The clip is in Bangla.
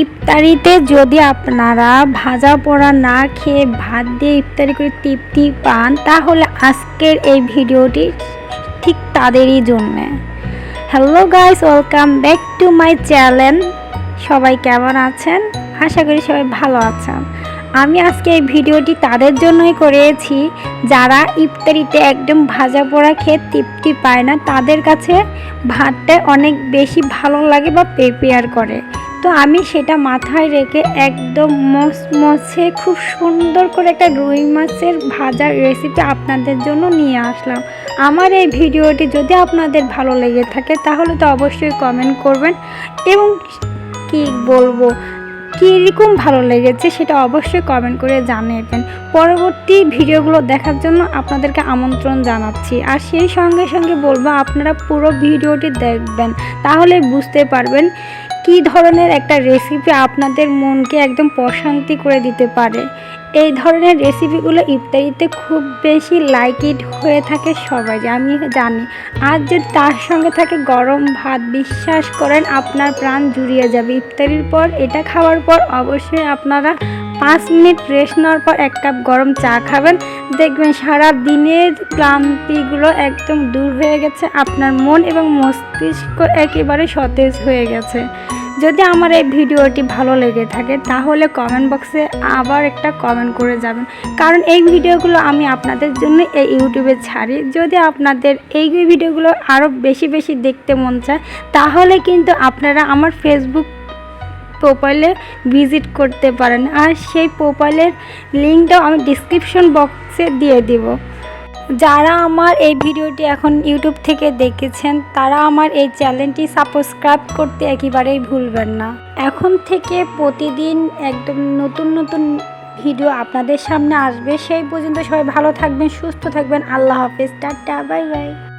ইফতারিতে যদি আপনারা ভাজা পোড়া না খেয়ে ভাত দিয়ে ইফতারি করে তৃপ্তি পান, তাহলে আজকের এই ভিডিওটি ঠিক তাদেরই জন্যে। Hello guys welcome back to my channel সবাই কেমন আছেন? আশা করি সবাই ভালো আছেন। আমি আজকে এই ভিডিওটি তাদের জন্যই করেছি। যারা ইফতারিতে একদম ভাজা পোড়া খেয়ে তৃপ্তি পায় না, তাদের কাছে ভাতটা অনেক বেশি ভালো লাগে বা প্রিপেয়ার করে। তো আমি সেটা মাথায় রেখে একদম মচমচে খুব সুন্দর করে একটা রুই মাছের ভাজার রেসিপি আপনাদের জন্য নিয়ে আসলাম। আমার এই ভিডিওটি যদি আপনাদের ভালো লেগে থাকে তাহলে তো অবশ্যই কমেন্ট করবেন এবং কি বলব, কীরকম ভালো লেগেছে সেটা অবশ্যই কমেন্ট করে জানাবেন। পরবর্তী ভিডিওগুলো দেখার জন্য আপনাদেরকে আমন্ত্রণ জানাচ্ছি। আর সেই সঙ্গে সঙ্গে বলব, আপনারা পুরো ভিডিওটি দেখবেন, তাহলে বুঝতে পারবেন কী ধরনের একটা রেসিপি আপনাদের মনকে একদম প্রশান্তি করে দিতে পারে? এই ধরনের রেসিপিগুলো ইফতারিতে খুব বেশি লাইকিড হয়ে থাকে সবাই, আমি জানি। আর যে তার সঙ্গে থাকে গরম ভাত, বিশ্বাস করেন আপনার প্রাণ জুড়িয়ে যাবে। ইফতারির পর, এটা খাওয়ার পর অবশ্যই আপনারা পাঁচ মিনিট রেস্ট নেওয়ার পর এক কাপ গরম চা খাবেন। দেখবেন সারা দিনের ক্লান্তিগুলো একদম দূর হয়ে গেছে, আপনার মন এবং মস্তিষ্ক একেবারে সতেজ হয়ে গেছে। যদি আমার এই ভিডিওটি ভালো লেগে থাকে, তাহলে কমেন্ট বক্সে আবার একটা কমেন্ট করে যাবেন। কারণ এই ভিডিওগুলো আমি আপনাদের জন্য এই ইউটিউবে ছাড়ি। যদি আপনাদের এই ভিডিওগুলো আরও বেশি বেশি দেখতে মন চায়, তাহলে কিন্তু আপনারা আমার ফেসবুক প্রোফাইলে ভিজিট করতে পারেন। আর সেই প্রোফাইলের লিঙ্কটাও আমি ডিসক্রিপশন বক্সে দিয়ে দিব। যারা আমার এই ভিডিওটি এখন ইউটিউব থেকে দেখেছেন, তারা আমার এই চ্যানেলটি সাবস্ক্রাইব করতে একেবারেই ভুলবেন না। এখন থেকে প্রতিদিন একদম নতুন নতুন ভিডিও আপনাদের সামনে আসবে। সেই পর্যন্ত সবাই ভালো থাকবেন, সুস্থ থাকবেন। আল্লাহ হাফেজ। Tata, bye bye.